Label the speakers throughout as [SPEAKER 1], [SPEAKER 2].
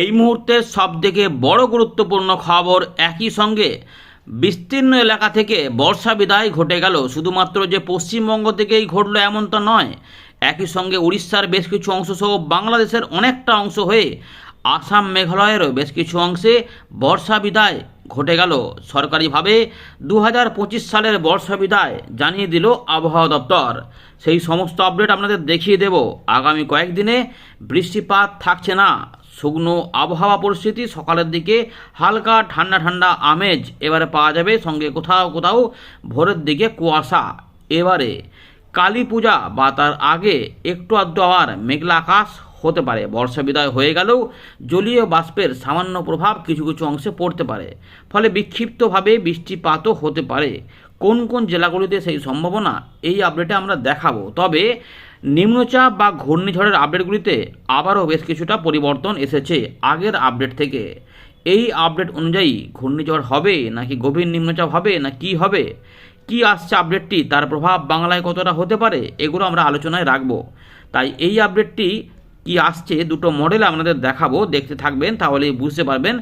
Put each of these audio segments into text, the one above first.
[SPEAKER 1] এই মুহূর্তের সবথেকে বড় গুরুত্বপূর্ণ খবর একই সঙ্গে বিস্তীর্ণ এলাকা থেকে বর্ষা বিদায় ঘটে গেল। শুধুমাত্র যে পশ্চিমবঙ্গ থেকেই ঘটলো এমন তো নয়, একই সঙ্গে উড়িষ্যার বেশ কিছু অংশ সহ বাংলাদেশের অনেকটা অংশ হয়ে আসাম, মেঘালয়েরও বেশ কিছু অংশে বর্ষা বিদায় ঘটে গেল। সরকারিভাবে দু হাজার পঁচিশ সালের বর্ষা বিদায় জানিয়ে দিল আবহাওয়া দপ্তর। সেই সমস্ত আপডেট আপনাদের দেখিয়ে দেব। আগামী কয়েকদিনে বৃষ্টিপাত থাকছে না। শুকনো আবহাওয়া পরিস্থিতি, সকালের দিকে হালকা ঠান্ডা ঠান্ডা আমেজ, এবারে পাওয়া যাবে সঙ্গে কোথাও কোথাও ভোরের দিকে কুয়াশা। এবারে কালী পূজা বা তার আগে একটু আধটু আবার মেঘলা আকাশ হতে পারে। বর্ষা বিদায় হয়ে গেলেও জলীয় বাষ্পের সামান্য প্রভাব কিছু কিছু অংশে পড়তে পারে। ফলে বিক্ষিপ্তভাবে বৃষ্টিপাতও হতে পারে। কোন কোন জেলাগুলিতে সেই সম্ভাবনা, এই আপডেটে আমরা দেখাবো। তবে নিম্নচাপ বা ঘূর্ণিঝড়ের আপডেটগুলিতে আবারও বেশ কিছুটা পরিবর্তন এসেছে আগের আপডেট থেকে। এই আপডেট অনুযায়ী ঘূর্ণিঝড় হবে নাকি গভীর নিম্নচাপ হবে না কি হবে? কি আসছে আপডেটটি? তার প্রভাব বাংলায় কতটা হতে পারে? এগুলো আমরা আলোচনায় রাখব। তাই এই আপডেটটি কি আসছে দুটো মডেল আপনাদের দেখাবো, দেখতে থাকবেন তাহলে বুঝতে পারবেন।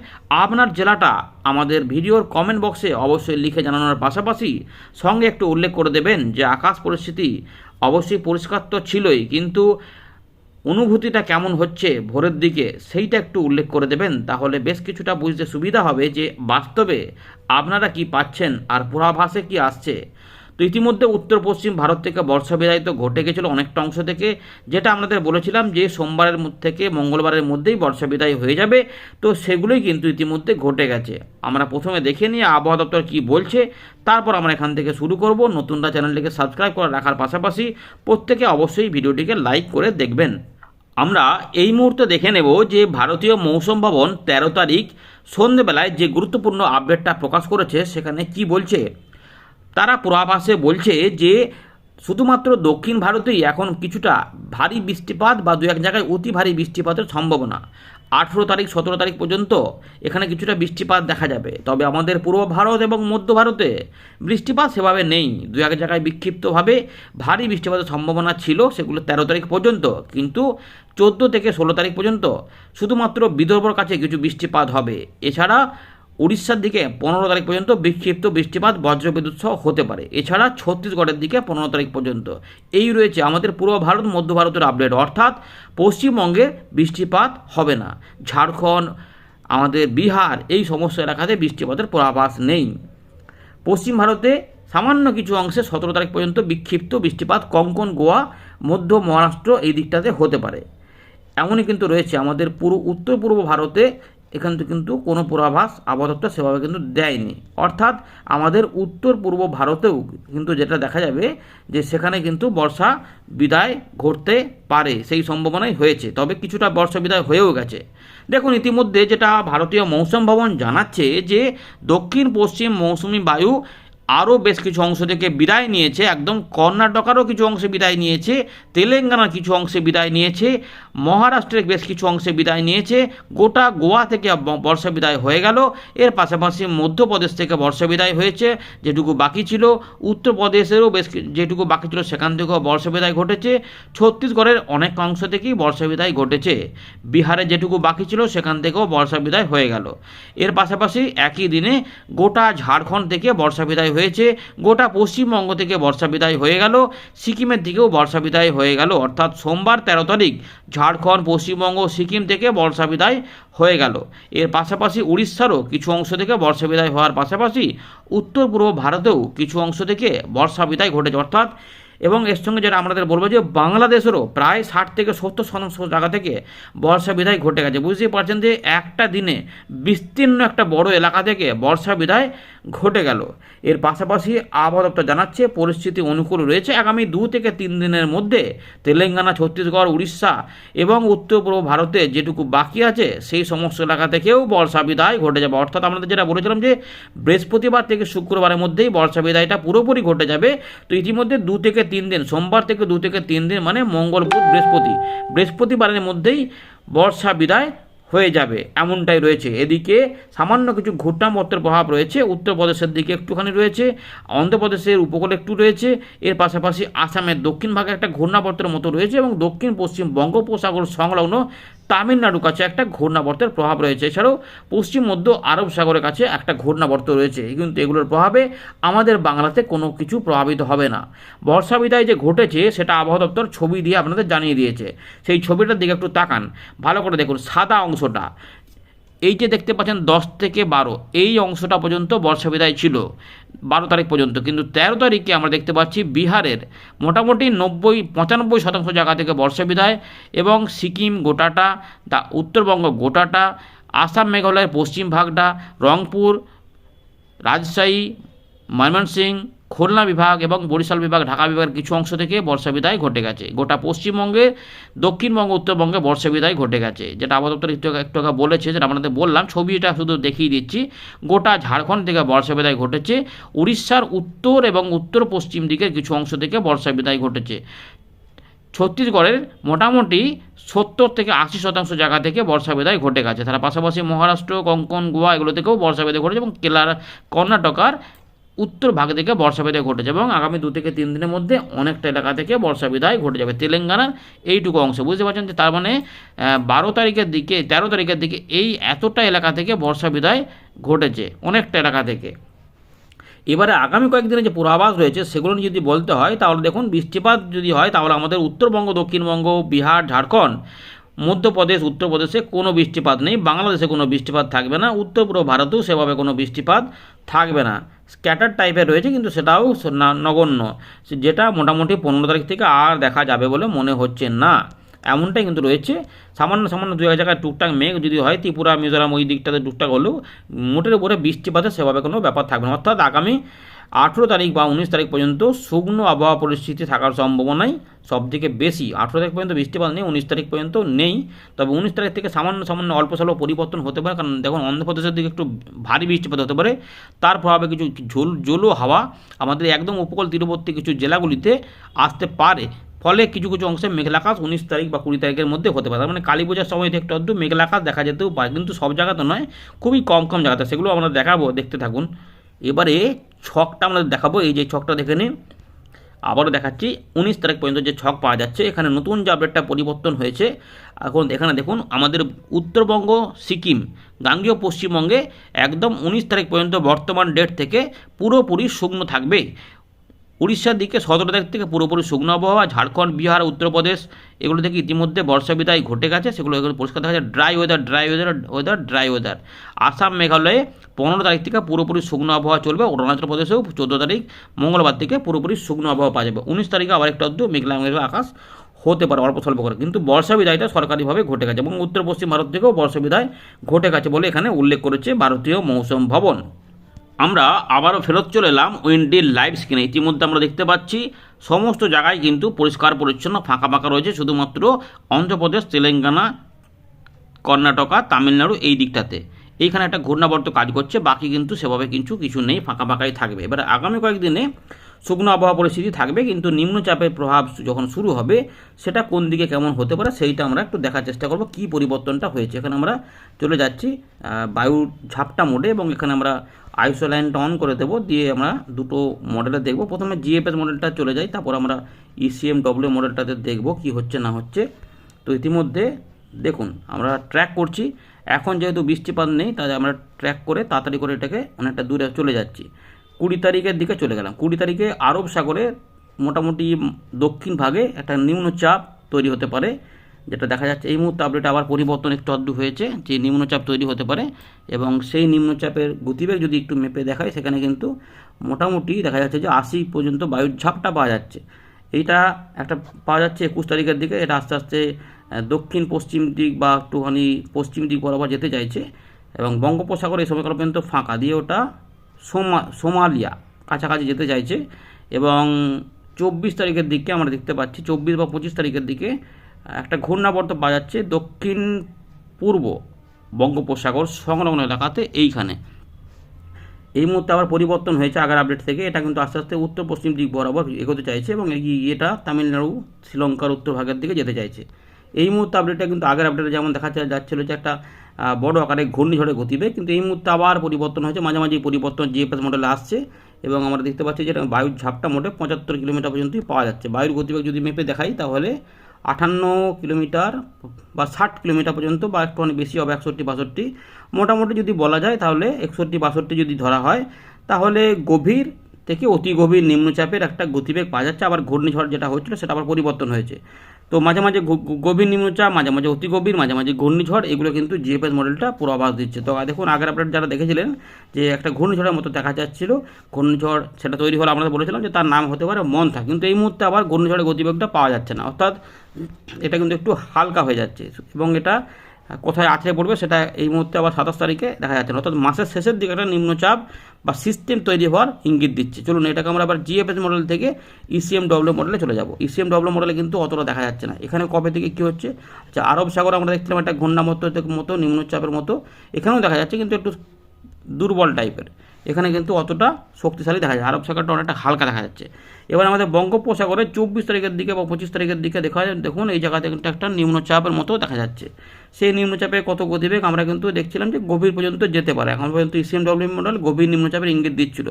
[SPEAKER 1] আপনার জেলাটা আমাদের ভিডিওর কমেন্ট বক্সে অবশ্যই লিখে জানানোর পাশাপাশি সঙ্গে একটু উল্লেখ করে দেবেন যে আকাশ পরিস্থিতি অবশ্যই পরিষ্কার তো ছিলই, কিন্তু অনুভূতিটা কেমন হচ্ছে ভোরের দিকে সেইটা একটু উল্লেখ করে দেবেন, তাহলে বেশ কিছুটা বুঝতে সুবিধা হবে যে বাস্তবে আপনারা কি পাচ্ছেন আর পূর্বাভাসে কি আসছে। তো ইতিমধ্যে উত্তর পশ্চিম ভারত থেকে বর্ষা বিদায় তো ঘটে গেছিল অনেকটা অংশ থেকে, যেটা আমাদের বলেছিলাম যে সোমবারের থেকে মঙ্গলবারের মধ্যেই বর্ষা বিদায় হয়ে যাবে। তো সেগুলোই কিন্তু ইতিমধ্যে ঘটে গেছে। আমরা প্রথমে দেখে নিয়ে আবহাওয়া দপ্তর কী বলছে, তারপর আমরা এখান থেকে শুরু করব। নতুনটা চ্যানেলটিকে সাবস্ক্রাইব করে রাখার পাশাপাশি প্রত্যেকে অবশ্যই ভিডিওটিকে লাইক করে দেখবেন। আমরা এই মুহূর্তে দেখে নেব যে ভারতীয় মৌসুম ভবন তেরো তারিখ সন্ধেবেলায় যে গুরুত্বপূর্ণ আপডেটটা প্রকাশ করেছে, সেখানে কি বলছে? তারা পূর্বাভাসে বলছে যে, শুধুমাত্র দক্ষিণ ভারতেই এখন কিছুটা ভারী বৃষ্টিপাত বা দু এক জায়গায় অতি ভারী বৃষ্টিপাতের সম্ভাবনা। আঠেরো তারিখ, সতেরো তারিখ পর্যন্ত এখানে কিছুটা বৃষ্টিপাত দেখা যাবে। তবে আমাদের পূর্ব ভারত এবং মধ্য ভারতে বৃষ্টিপাত সেভাবে নেই। দু এক জায়গায় বিক্ষিপ্তভাবে ভারী বৃষ্টিপাতের সম্ভাবনা ছিল সেগুলো তেরো তারিখ পর্যন্ত। কিন্তু চোদ্দ থেকে ষোলো তারিখ পর্যন্ত শুধুমাত্র বিদর্ভর কাছে কিছু বৃষ্টিপাত হবে। এছাড়া উড়িষ্যার দিকে পনেরো তারিখ পর্যন্ত বিক্ষিপ্ত বৃষ্টিপাত, বজ্রবিদ্যুৎ সহ হতে পারে। এছাড়া ছত্তিশগড়ের দিকে পনেরো তারিখ পর্যন্ত। এই রয়েছে আমাদের পূর্ব ভারত, মধ্য ভারতের আপডেট অর্থাৎ পশ্চিমবঙ্গে বৃষ্টিপাত হবে না। ঝাড়খণ্ড, আমাদের বিহার, এই সমস্ত এলাকাতে বৃষ্টিপাতের পূর্বাভাস নেই। পশ্চিম ভারতে সামান্য কিছু অংশে সতেরো তারিখ পর্যন্ত বিক্ষিপ্ত বৃষ্টিপাত। কঙ্কন, গোয়া, মধ্য মহারাষ্ট্র এই দিকটাতে হতে পারে। এমনই কিন্তু রয়েছে আমাদের পুরো, উত্তর পূর্ব ভারতে এখান থেকে কিন্তু কোনো পূর্বাভাস আবহাওয়া সেভাবে কিন্তু দেয়নি। অর্থাৎ আমাদের উত্তর পূর্ব ভারতেও কিন্তু যেটা দেখা যাবে যে সেখানে কিন্তু বর্ষা বিদায় ঘটতে পারে, সেই সম্ভাবনাই হয়েছে। তবে কিছুটা বর্ষা বিদায় হয়েও গেছে। দেখুন, ইতিমধ্যে যেটা ভারতীয় মৌসুম ভবন জানাচ্ছে যে দক্ষিণ পশ্চিম মৌসুমি বায়ু আরও বেশ কিছু অংশ থেকে বিদায় নিয়েছে। একদম কর্ণাটকারও কিছু অংশে বিদায় নিয়েছে, তেলেঙ্গানার কিছু অংশে বিদায় নিয়েছে। মহারাষ্ট্রের বেশ কিছু অংশে বিদায় নিয়েছে। গোটা গোয়া থেকে বর্ষা বিদায় হয়ে গেল। এর পাশাপাশি মধ্যপ্রদেশ থেকে বর্ষা বিদায় হয়েছে, যেটুকু বাকি ছিল। উত্তরপ্রদেশেরও বেশ যেটুকু বাকি ছিল, সেখান থেকেও বর্ষা বিদায় ঘটেছে। ছত্তিশগড়ের অনেক অংশ থেকেই বর্ষা বিদায় ঘটেছে। বিহারে যেটুকু বাকি ছিল, সেখান থেকেও বর্ষা বিদায় হয়ে গেল। এর পাশাপাশি একই দিনে গোটা ঝাড়খণ্ড থেকে বর্ষা বিদায় হয়েছে। গোটা পশ্চিমবঙ্গ থেকে বর্ষা বিদায় হয়ে গেল। সিকিমের দিকেও বর্ষা বিদায় হয়ে গেল। অর্থাৎ সোমবার তেরো তারিখ ঝাড়খণ্ড, পশ্চিমবঙ্গ, সিকিম থেকে বর্ষা বিদায় হয়ে গেল। এর পাশাপাশি উড়িষ্যারও কিছু অংশ থেকে বর্ষা বিদায় হওয়ার পাশাপাশি উত্তর পূর্ব ভারতেও কিছু অংশ থেকে বর্ষা বিদায় ঘটেছে, অর্থাৎ এবং এর সঙ্গে যেটা আমাদের বলব যে বাংলাদেশেরও প্রায় ষাট থেকে সত্তর শতাংশ জায়গা থেকে বর্ষা বিদায় ঘটে গেছে। বুঝতেই পারছেন যে একটা দিনে বিস্তীর্ণ একটা বড় এলাকা থেকে বর্ষা বিদায় ঘটে গেল। এর পাশাপাশি আবহাওয়া দপ্তর জানাচ্ছে পরিস্থিতি অনুকূল রয়েছে। আগামী দু থেকে তিন দিনের মধ্যে তেলেঙ্গানা, ছত্তিশগড়, উড়িষ্যা এবং উত্তর পূর্ব ভারতে যেটুকু বাকি আছে, সেই সমস্ত এলাকা থেকেও বর্ষা বিদায় ঘটে যাবে। অর্থাৎ আমাদের যেটা বলেছিলাম যে বৃহস্পতিবার থেকে শুক্রবারের মধ্যেই বর্ষা বিদায়টা পুরোপুরি ঘটে যাবে। তো ইতিমধ্যে দু থেকে তিন দিন, সোমবার থেকে দু থেকে তিন দিন মানে মঙ্গল, বুধ, বৃহস্পতি। বৃহস্পতিবারের মধ্যেই বর্ষা বিদায় হয়ে যাবে, এমনটাই রয়েছে। এদিকে সামান্য কিছু ঘূর্ণাবর্তের প্রভাব রয়েছে, উত্তরপ্রদেশের দিকে একটুখানি রয়েছে, অন্ধ্রপ্রদেশের উপকূলে একটু রয়েছে, এর পাশাপাশি আসামের দক্ষিণ ভাগে একটা ঘূর্ণাবর্তের মতো রয়েছে এবং দক্ষিণ পশ্চিম বঙ্গোপসাগর সংলগ্ন তামিলনাড়ুর কাছে একটা ঘূর্ণাবর্তের প্রভাব রয়েছে। এছাড়াও পশ্চিম, মধ্য আরব সাগরের কাছে একটা ঘূর্ণাবর্ত রয়েছে। কিন্তু এগুলোর প্রভাবে আমাদের বাংলাতে কোনো কিছু প্রভাবিত হবে না। বর্ষা বিদায় যে ঘটেছে, সেটা আবহাওয়া দপ্তর ছবি দিয়ে আপনাদের জানিয়ে দিয়েছে। সেই ছবিটার দিকে একটু তাকান। ভালো করে দেখুন, সাদা অংশটা। এই যে দেখতে পাচ্ছেন, দশ থেকে বারো। এই অংশটা পর্যন্ত বর্ষা বিদায় ছিল। বারো তারিখ পর্যন্ত। কিন্তু তেরো তারিখে আমরা দেখতে পাচ্ছি বিহারের মোটামুটি নব্বই, পঁচানব্বই শতাংশ জায়গা থেকে বর্ষা বিদায় এবং সিকিম গোটাটা, দা, উত্তরবঙ্গ গোটাটা, আসাম, মেঘালয়ের পশ্চিম ভাগটা, রংপুর, রাজশাহী, ময়মনসিংহ খুলনা বিভাগ এবং বরিশাল বিভাগ, ঢাকা বিভাগের কিছু অংশ থেকে বর্ষা বিদায় ঘটে গেছে। গোটা পশ্চিমবঙ্গে, দক্ষিণবঙ্গ, উত্তরবঙ্গে বর্ষা বিদায় ঘটে গেছে। যেটা আবহাওয়া একটু একটু বলেছে, যেটা আপনাদের বললাম, ছবিটা শুধু দেখিয়ে দিচ্ছি। গোটা ঝাড়খণ্ড থেকে বর্ষা বিদায় ঘটেছে। উড়িষ্যার উত্তর এবং উত্তর পশ্চিম দিকের কিছু অংশ থেকে বর্ষা বিদায় ঘটেছে। ছত্তিশগড়ের মোটামুটি সত্তর থেকে আশি শতাংশ জায়গা থেকে বর্ষা বিদায় ঘটে গেছে। তার পাশাপাশি মহারাষ্ট্র, কঙ্কন, গোয়া, এগুলো থেকেও বর্ষা বিদায় ঘটেছে এবং কেলার, কর্ণাটকার উত্তর ভাগ থেকে বর্ষা বিদায় ঘটেছে এবং আগামী দু থেকে তিন দিনের মধ্যে অনেকটা এলাকা থেকে বর্ষা বিদায় ঘটে যাবে। তেলেঙ্গানার এইটুকু অংশ। বুঝতে পারছেন যে তার মানে বারো তারিখের দিকে, তেরো তারিখের দিকে এই এতটা এলাকা থেকে বর্ষা বিদায় ঘটেছে, অনেকটা এলাকা থেকে। এবারে আগামী কয়েকদিনে যে পূর্বাভাস রয়েছে, সেগুলো নিয়ে যদি বলতে হয়, তাহলে দেখুন, বৃষ্টিপাত যদি হয়, তাহলে আমাদের উত্তরবঙ্গ, দক্ষিণবঙ্গ, বিহার, ঝাড়খণ্ড মধ্যপ্রদেশ, উত্তরপ্রদেশে কোনো বৃষ্টিপাত নেই, বাংলাদেশে কোনো বৃষ্টিপাত থাকবে না উত্তর পূর্ব ভারতেও সেভাবে কোনো বৃষ্টিপাত থাকবে না। স্ক্যাটার টাইপের রয়েছে, কিন্তু সেটাও নগণ্য। যেটা মোটামুটি পনেরো তারিখ থেকে আর দেখা যাবে বলে মনে হচ্ছে না। এমনটাই কিন্তু রয়েছে। সামান্য সামান্য দু এক জায়গায় টুকটাক মেঘ যদি হয়, ত্রিপুরা, মিজোরাম ওই দিকটাতে টুকটাক হলেও মোটের উপরে বৃষ্টিপাতের সেভাবে কোনো ব্যাপার থাকবে না। অর্থাৎ আগামী আঠেরো তারিখ বা উনিশ তারিখ পর্যন্ত শুকনো আবহাওয়া পরিস্থিতি থাকার সম্ভাবনাই সব থেকে বেশি। আঠেরো তারিখ পর্যন্ত বৃষ্টিপাত নেই, উনিশ তারিখ পর্যন্ত নেই। তবে উনিশ তারিখ থেকে সামান্য সামান্য অল্প স্বল্প পরিবর্তন হতে পারে, কারণ দেখুন, অন্ধ্রপ্রদেশের দিকে একটু ভারী বৃষ্টিপাত হতে পারে। তার প্রভাবে কিছু ঝোল জলো হাওয়া আমাদের একদম উপকূল তীরবর্তী কিছু জেলাগুলিতে আসতে পারে। ফলে কিছু কিছু অংশে মেঘলা আকাশ উনিশ তারিখ বা কুড়ি তারিখের মধ্যে হতে পারে। মানে কালী পূজার সময় একটু আধটু মেঘলা আকাশ দেখা যেতেও পারে, কিন্তু সব জায়গাতে নয়, খুবই কম কম জায়গাতে। সেগুলো আমরা দেখাবো, দেখতে থাকুন। এবারে ছকটা আমরা দেখাবো, এই যে ছকটা দেখে নিন। আবারও দেখাচ্ছি, উনিশ তারিখ পর্যন্ত যে ছক পাওয়া যাচ্ছে, এখানে নতুন যে আপডেটটা পরিবর্তন হয়েছে, এখন এখানে দেখুন, আমাদের উত্তরবঙ্গ, সিকিম, গাঙ্গীয় পশ্চিমবঙ্গে একদম উনিশ তারিখ পর্যন্ত বর্তমান ডেট থেকে পুরোপুরি শুকনো থাকবে। উড়িষ্যার দিকে সতেরো তারিখ থেকে পুরোপুরি শুকনো আবহাওয়া, ঝাড়খণ্ড, বিহার, উত্তরপ্রদেশ, এগুলো থেকে ইতিমধ্যে বর্ষা বিদায় ঘটে গেছে, সেগুলো এগুলো পরিষ্কার দেখা যাচ্ছে dry weather dry weather weather dry weather Assam, মেঘালয়ে পনেরো তারিখ থেকে পুরোপুরি শুকনো আবহাওয়া চলবে। অরুণাচল প্রদেশেও চোদ্দ তারিখ, মঙ্গলবার থেকে পুরোপুরি শুকনো আবহাওয়া পাওয়া যাবে। উনিশ তারিখে আবার একটা আধটু মেঘলা মেঘলা আকাশ হতে পারে, অল্প স্বল্প করে। কিন্তু বর্ষা বিদায়টা সরকারিভাবে ঘটে গেছে এবং উত্তর পশ্চিম ভারত থেকেও বর্ষা বিদায় ঘটে গেছে বলে এখানে উল্লেখ করেছে ভারতীয় মৌসুম ভবন। আমরা আবারও ফেরত চলে এলাম উইন্ডির লাইভ স্ক্রিনে। ইতিমধ্যে আমরা দেখতে পাচ্ছি, সমস্ত জায়গায় কিন্তু পরিষ্কার পরিচ্ছন্ন ফাঁকা ফাঁকা রয়েছে, শুধুমাত্র অন্ধ্রপ্রদেশ, তেলেঙ্গানা, কর্ণাটকা, তামিলনাড়ু এই দিকটাতে। এইখানে একটা ঘূর্ণাবর্ত কাজ করছে, বাকি কিন্তু সেভাবে কিছু কিছু নেই, ফাঁকা ফাঁকাই থাকবে। এবার আগামী কয়েকদিনে শুকনো আবহাওয়া পরিস্থিতি থাকবে, কিন্তু নিম্নচাপের প্রভাব যখন শুরু হবে, সেটা কোন দিকে কেমন হতে পারে সেইটা আমরা একটু দেখার চেষ্টা করব, কী পরিবর্তনটা হয়েছে। এখানে আমরা চলে যাচ্ছি বায়ু ঝাপটা মোডে এবং এখানে আমরা আইসো লাইনটা অন করে দেবো, দিয়ে আমরা দুটো মডেলে দেখব। প্রথমে জিএফএস মডেলটা চলে যাই, তারপর আমরা E ইসিএম ডব্লিউ মডেলটাতে দেখব কি হচ্ছে না হচ্ছে। তো ইতিমধ্যে দেখুন, আমরা ট্র্যাক করছি। এখন যেহেতু বৃষ্টিপাত নেই তাই আমরা ট্র্যাক করে তাড়াতাড়ি করে এটাকে অনেকটা দূরে চলে যাচ্ছি। কুড়ি তারিখের দিকে চলে গেলাম। কুড়ি তারিখে আরব সাগরে মোটামুটি দক্ষিণ ভাগে একটা নিম্নচাপ তৈরি হতে পারে। যেটা দেখা যাচ্ছে, এই মুহূর্তে আপডেট আবার পরিবর্তন একটু অদ্ভুত হয়েছে যে নিম্নচাপ তৈরি হতে পারে এবং সেই নিম্নচাপের গতিবেগ যদি একটু মেপে দেখায়, সেখানে কিন্তু মোটামুটি দেখা যাচ্ছে যে আশি পর্যন্ত বায়ুর ঝাপটা পাওয়া যাচ্ছে। এইটা একটা পাওয়া যাচ্ছে একুশ তারিখের দিকে, এটা আস্তে আস্তে দক্ষিণ পশ্চিম দিক বা একটুখানি পশ্চিম দিক বরাবর যেতে চাইছে এবং বঙ্গোপসাগর এই সময়কাল পর্যন্ত ফাঁকা দিয়ে ওটা সোমা, সোমালিয়া কাছাকাছি যেতে চাইছে এবং চব্বিশ তারিখের দিকে আমরা দেখতে পাচ্ছি, চব্বিশ বা পঁচিশ তারিখের দিকে একটা ঘূর্ণাবর্ত যাচ্ছে দক্ষিণ পূর্ব বঙ্গোপসাগর সংলগ্ন এলাকাতে এইখানে। এই মুহূর্তে আবার পরিবর্তন হয়েছে আগের আপডেট থেকে। এটা কিন্তু আস্তে আস্তে উত্তর পশ্চিম দিক বরাবর এগোতে চাইছে এবং এটা তামিলনাড়ু, শ্রীলঙ্কার উত্তর ভাগের দিকে যেতে চাইছে। এই মুহূর্তে আপডেটটা কিন্তু আগের আপডেটে যেমন দেখা যাচ্ছিল যে একটা বড় আকারে ঘূর্ণিঝড়ে গতিবেগ কিন্তু এই মুহূর্তে আবার পরিবর্তন হয়েছে। মাঝামাঝি পরিবর্তন জিএফএস মডেলে আসছে এবং আমরা দেখতে পাচ্ছি যে বায়ুর ঝাপটা মোটে পঁচাত্তর কিলোমিটার পর্যন্তই পাওয়া যাচ্ছে। বায়ুর গতিবেগ যদি মেপে দেখাই তাহলে আটান্ন কিলোমিটার বা ষাট কিলোমিটার পর্যন্ত বা একটু অনেক বেশি হবে, একষট্টি, বাষট্টি। মোটামুটি যদি বলা যায় তাহলে একষট্টি, বাষট্টি যদি ধরা হয়, তাহলে গভীর থেকে অতি গভীর নিম্নচাপের একটা গতিবেগ পাওয়া যাচ্ছে। আবার ঘূর্ণিঝড় যেটা হচ্ছিল সেটা আবার পরিবর্তন হয়েছে। তো মাঝে মাঝে গভীর নিম্নচাপ, মাঝে মাঝে অতি গভীর, মাঝে মাঝে ঘূর্ণিঝড়, এগুলো কিন্তু জিএফএস মডেলটা পুরো আভাস দিচ্ছে। তো দেখুন, আগের আপনার যারা দেখেছিলেন, যে একটা ঘূর্ণিঝড়ের মতো দেখা যাচ্ছিল, ঘূর্ণিঝড় সেটা তৈরি হলে, আমরা বলেছিলাম যে তার নাম হতে পারে মন্থা, কিন্তু এই মুহূর্তে আবার ঘূর্ণিঝড়ের গতিবেগটা পাওয়া যাচ্ছে না। অর্থাৎ এটা কিন্তু একটু হালকা হয়ে যাচ্ছে। এবং এটা কোথায় আছড়ে পড়বে সেটা এই মুহূর্তে আবার সাতাশ তারিখে দেখা যাচ্ছে না। অর্থাৎ মাসের শেষের দিকে একটা নিম্নচাপ বা সিস্টেম তৈরি হওয়ার ইঙ্গিত দিচ্ছে। চলুন, এটাকে আমরা আবার জিএফএস মডেল থেকে ইসিএম ডব্লিউ মডেলে চলে যাব। ইসিএম ডব্লিউ মডেলে কিন্তু অতটা দেখা যাচ্ছে না। এখানে কবে থেকে কী হচ্ছে? আচ্ছা আরব সাগর আমরা দেখছিলাম একটা ঘূর্ণা মতো মতো নিম্নচাপের মতো। এখানেও দেখা যাচ্ছে কিন্তু একটু দুর্বল টাইপের এখানে কিন্তু অতটা শক্তিশালী দেখা যায়। আরব সাগরটা অনেকটা হালকা দেখা যাচ্ছে। এবার আমাদের বঙ্গোপসাগরে চব্বিশ তারিখের দিকে বা পঁচিশ তারিখের দিকে দেখা যায়, দেখুন এই জায়গাতে কিন্তু একটা নিম্নচাপের মতো দেখা যাচ্ছে। সেই নিম্নচাপে কত গতিবেগ আমরা কিন্তু দেখছিলাম যে গভীর পর্যন্ত যেতে পারে। এখন পর্যন্ত ইসিএম ডব্লিউ মডেল গভীর নিম্নচাপের ইঙ্গিত দিচ্ছিল।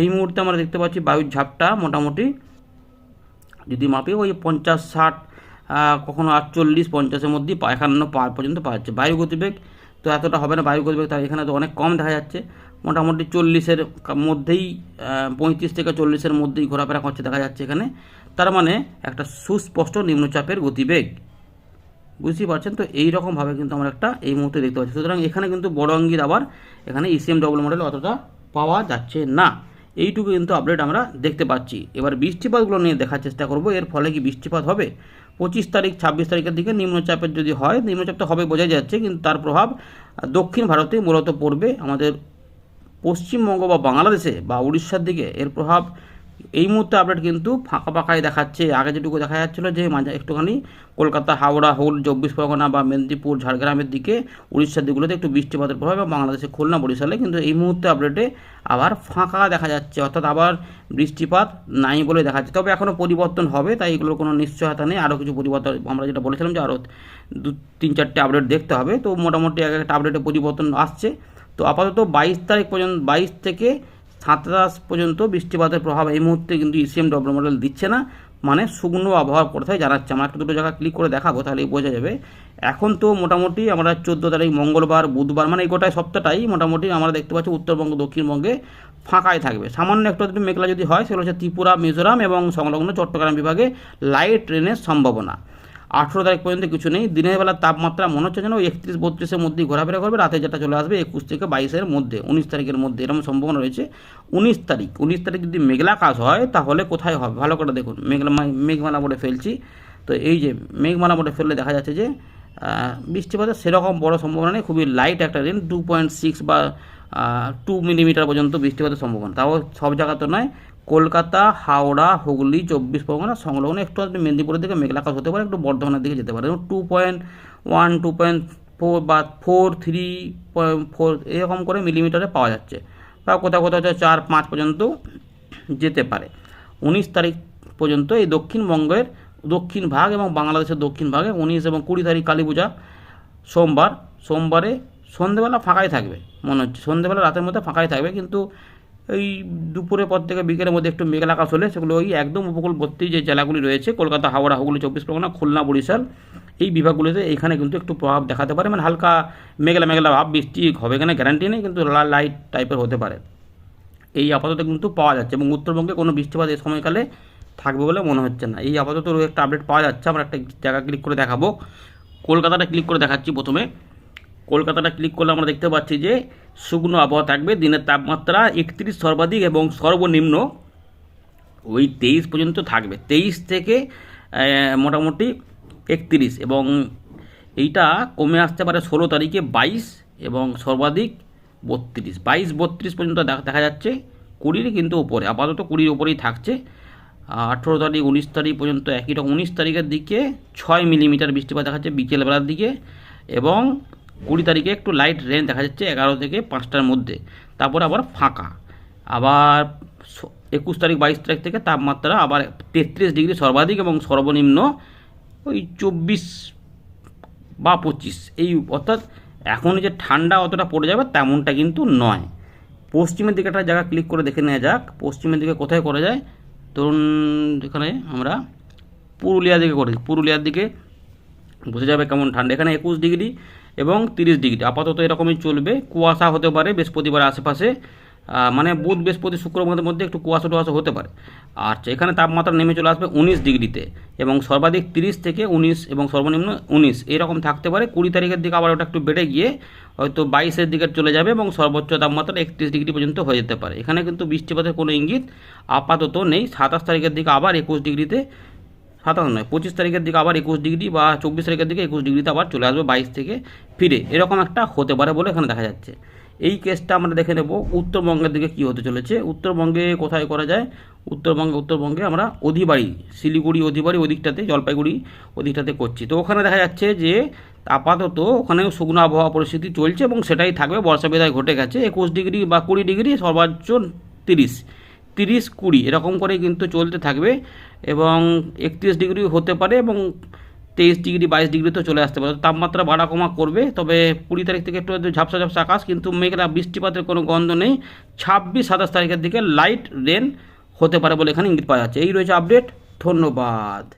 [SPEAKER 1] এই মুহূর্তে আমরা দেখতে পাচ্ছি বায়ুর ঝাপটা মোটামুটি যদি মাপি, ওই পঞ্চাশ ষাট কখনো আটচল্লিশ, পঞ্চাশের মধ্যেই একান্ন পার পর্যন্ত পাওয়া যাচ্ছে। বায়ু গতিবেগ তো এতটা হবে না বায়ু গতিবেগ, তার এখানে তো অনেক কম দেখা যাচ্ছে। মোটামুটি চল্লিশের মধ্যেই পঁয়ত্রিশ থেকে চল্লিশের মধ্যেই ঘোরাফেরা করছে দেখা যাচ্ছে এখানে। তার মানে একটা সুস্পষ্ট নিম্নচাপের গতিবেগ। বুঝতেই পারছেন তো? এই রকমভাবে কিন্তু আমরা একটা এই মুহূর্তে দেখতে পাচ্ছি। সুতরাং এখানে কিন্তু বড় অঙ্গির আবার এখানে ইসিএম ডবল মডেল অতটা পাওয়া যাচ্ছে না। এইটুকু কিন্তু আপডেট আমরা দেখতে পাচ্ছি। এবার বৃষ্টিপাতগুলো নিয়ে দেখার চেষ্টা করব, এর ফলে কি বৃষ্টিপাত হবে? পঁচিশ তারিখ, ছাব্বিশ তারিখের দিকে নিম্নচাপের যদি হয়, নিম্নচাপ তো হবে বোঝা যাচ্ছে, কিন্তু তার প্রভাব দক্ষিণ ভারতে মূলত পড়বে। আমাদের পশ্চিমবঙ্গ বা বাংলাদেশে বা উড়িষ্যার দিকে এর প্রভাব এই মুহূর্তে আপডেট কিন্তু ফাঁকা ফাঁকাই দেখাচ্ছে। আগে যেটুকু দেখা যাচ্ছিল যে মাঝে একটুখানি কলকাতা, হাওড়া হুল চব্বিশ পরগনা বা মেদিনীপুর, ঝাড়গ্রামের দিকে উড়িষ্যার দিকগুলোতে একটু বৃষ্টিপাতের প্রভাব এবং বাংলাদেশে খুলনা বরিশালে কিন্তু এই মুহূর্তে আপডেটে আবার ফাঁকা দেখা যাচ্ছে। অর্থাৎ আবার বৃষ্টিপাত নাই বলে দেখা যাচ্ছে। তবে এখনও পরিবর্তন হবে, তাই এগুলোর কোনো নিশ্চয়তা নেই। আরও কিছু পরিবর্তন, আমরা যেটা বলেছিলাম যে আরও দু, তিন, চারটে আপডেট দেখতে হবে। তো মোটামুটি এক একটা আপডেটে পরিবর্তন আসছে। তো আপাতত বাইশ তারিখ পর্যন্ত, বাইশ থেকে সাতাশ পর্যন্ত বৃষ্টিপাতের প্রভাব এই মুহূর্তে কিন্তু ইসিএম ডব্লিউ মডেল দিচ্ছে না। মানে শুকনো আবহাওয়ার কথাই জানাচ্ছে? আমরা একটা দুটো জায়গা ক্লিক করে দেখাবো, তাহলেই বোঝা যাবে। এখন তো মোটামুটি আমরা চোদ্দ তারিখ, মঙ্গলবার, বুধবার মানে এই গোটায় সপ্তাহটাই মোটামুটি আমরা দেখতে পাচ্ছি উত্তরবঙ্গ, দক্ষিণবঙ্গে ফাঁকাই থাকবে। সামান্য একটু যদি মেঘলা যদি হয় সেগুলো হচ্ছে ত্রিপুরা, মিজোরাম এবং সংলগ্ন চট্টগ্রাম বিভাগে লাইট ট্রেনের সম্ভাবনা। আঠেরো তারিখ পর্যন্ত কিছু নেই। দিনের বেলা তাপমাত্রা মনে হচ্ছে যেন একত্রিশ, বত্রিশের মধ্যেই ঘোরাফেরা করবে। রাতে যেটা চলে আসবে একুশ থেকে বাইশের মধ্যে, উনিশ তারিখের মধ্যে, এরকম সম্ভাবনা রয়েছে। উনিশ তারিখ উনিশ তারিখ যদি মেঘলা কাজ হয়, তাহলে কোথায় হবে? ভালো করে দেখুন, মেঘলা মেঘমালা বলে ফেলছি। তো এই যে মেঘমালা বলে ফেললে দেখা যাচ্ছে যে বৃষ্টিপাতের সেরকম বড় সম্ভাবনা নেই। খুবই লাইট একটা রেন টু পয়েন্ট সিক্স বা টু মিলিমিটার পর্যন্ত বৃষ্টিপাতের সম্ভাবনা। তাও সব জায়গা তো নয়। কলকাতা, হাওড়া, হুগলি, চব্বিশ পরগনা সংলগ্ন। একটু আপনি মেদিনীপুরের দিকে মেঘলা মেঘলাকাশ হতে পারে, একটু বর্ধমানের দিকে যেতে পারে। Two point one two point four বা ফোর থ্রি ফোর এরকম করে মিলিমিটারে পাওয়া যাচ্ছে। বা কোথাও কোথাও হচ্ছে চার পাঁচ পর্যন্ত যেতে পারে। উনিশ তারিখ পর্যন্ত এই দক্ষিণবঙ্গের দক্ষিণ ভাগ এবং বাংলাদেশের দক্ষিণ ভাগে উনিশ এবং কুড়ি তারিখ কালী পূজা সোমবার, সোমবারে সন্ধেবেলা ফাঁকাই থাকবে, মনে হচ্ছে। সন্ধেবেলা রাতের মধ্যে ফাঁকাই থাকবে, কিন্তু এই দুপুরের পর থেকে বিকেলের মধ্যে একটু মেঘলা আকাশ হলে সেগুলো ওই একদম উপকূলবর্তী যে জেলাগুলি রয়েছে, কলকাতা, হাওড়া, হুগলি, চব্বিশ পরগনা, খুলনা, বরিশাল, এই বিভাগগুলিতে এখানে কিন্তু একটু প্রভাব দেখাতে পারে। মানে হালকা মেঘলা মেঘলা ভাব, বৃষ্টি হবে এখানে গ্যারান্টি নেই, কিন্তু লাইট টাইপের হতে পারে। এই আপাতত কিন্তু পাওয়া যাচ্ছে এবং উত্তরবঙ্গে কোনো বৃষ্টিপাত এই সময়কালে থাকবে বলে মনে হচ্ছে না। এই আপাতত একটা আপডেট পাওয়া যাচ্ছে, আমরা একটা জায়গা ক্লিক করে দেখাবো। কলকাতাটা ক্লিক করে দেখাচ্ছি প্রথমে। কলকাতাটা ক্লিক করলে আমরা দেখতে পাচ্ছি যে শুকনো আবহাওয়া থাকবে, দিনের তাপমাত্রা একত্রিশ সর্বাধিক এবং সর্বনিম্ন ওই তেইশ পর্যন্ত থাকবে। তেইশ থেকে মোটামুটি একত্রিশ এবং এইটা কমে আসতে পারে ষোলো তারিখে বাইশ এবং সর্বাধিক বত্রিশ। বাইশ, বত্রিশ পর্যন্ত দেখা দেখা যাচ্ছে কুড়ির কিন্তু উপরে, আপাতত কুড়ির উপরেই থাকছে। আঠেরো তারিখ, উনিশ তারিখ পর্যন্ত একই রকম, উনিশ তারিখের দিকে ছয় মিলিমিটার বৃষ্টিপাত দেখাচ্ছে বিকেলবেলার দিকে এবং কুড়ি তারিখে একটু লাইট রেন দেখা যাচ্ছে, এগারো থেকে পাঁচটার মধ্যে। তারপর আবার ফাঁকা। আবার একুশ তারিখ, বাইশ তারিখ থেকে তাপমাত্রা আবার তেত্রিশ ডিগ্রি সর্বাধিক এবং সর্বনিম্ন ওই চব্বিশ বা পঁচিশ। এই অর্থাৎ এখন যে ঠান্ডা অতটা পড়ে যাবে তেমনটা কিন্তু নয়। পশ্চিমের দিকে একটা জায়গা ক্লিক করে দেখে নেওয়া যাক। পশ্চিমের দিকে কোথায় করা যায়? ধরুন এখানে আমরা পুরুলিয়ার দিকে করে। পুরুলিয়ার দিকে বোঝা যাবে কেমন ঠান্ডা। এখানে একুশ ডিগ্রি এবং তিরিশ ডিগ্রি। আপাতত এরকমই চলবে। কুয়াশা হতে পারে বৃহস্পতিবার আশেপাশে। মানে বুধ, বৃহস্পতি শুক্রবারের মধ্যে একটু কুয়াশা টুয়াশা হতে পারে। আর এখানে তাপমাত্রা নেমে চলে আসবে উনিশ ডিগ্রিতে এবং সর্বাধিক তিরিশ থেকে উনিশ এবং সর্বনিম্ন উনিশ। এরকম থাকতে পারে। কুড়ি তারিখের দিকে আবার ওটা একটু বেড়ে গিয়ে হয়তো বাইশের দিকে চলে যাবে এবং সর্বোচ্চ তাপমাত্রা একত্রিশ ডিগ্রি পর্যন্ত হয়ে যেতে পারে। এখানে কিন্তু বৃষ্টিপাতের কোনো ইঙ্গিত আপাতত নেই। সাতাশ তারিখের দিকে আবার একুশ ডিগ্রিতে সাতাশ নয়। পঁচিশ তারিখের দিকে আবার একুশ ডিগ্রি বা চব্বিশ তারিখের দিকে একুশ ডিগ্রিতে আবার চলে আসবে বাইশ থেকে ফিরে। এরকম একটা হতে পারে বলে এখানে দেখা যাচ্ছে। এই কেসটা আমরা দেখে নেব উত্তরবঙ্গের দিকে কি হতে চলেছে। উত্তরবঙ্গে কোথায় করা যায়? উত্তরবঙ্গে উত্তরবঙ্গে আমরা অধিবাড়ি, শিলিগুড়ি অধিবাড়ি ওদিকটাতে, জলপাইগুড়ি ওদিকটাতে করছি। তো ওখানে দেখা যাচ্ছে যে আপাতত ওখানে শুকনো আবহাওয়া পরিস্থিতি চলছে এবং সেটাই থাকবে। বর্ষা বিদায় ঘটে গেছে। একুশ ডিগ্রি বা কুড়ি ডিগ্রি সর্বোচ্চ তিরিশ তিরিশ কুড়ি এরকম করে কিন্তু চলতে থাকবে। এবং একত্রিশ ডিগ্রি হতে পারে এবং তেইশ ডিগ্রি, বাইশ ডিগ্রিতেও চলে আসতে পারে। তাপমাত্রা বাড়া কমা করবে, তবে কুড়ি তারিখ থেকে একটু ঝাপসা ঝাপসা আকাশ, কিন্তু মেঘলা বৃষ্টিপাতের কোনো গন্ধ নেই। ছাব্বিশ, সাতাশ তারিখের দিকে লাইট রেন হতে পারে বলে এখানে ইঙ্গিত পাওয়া যাচ্ছে। এই রয়েছে আপডেট ধন্যবাদ।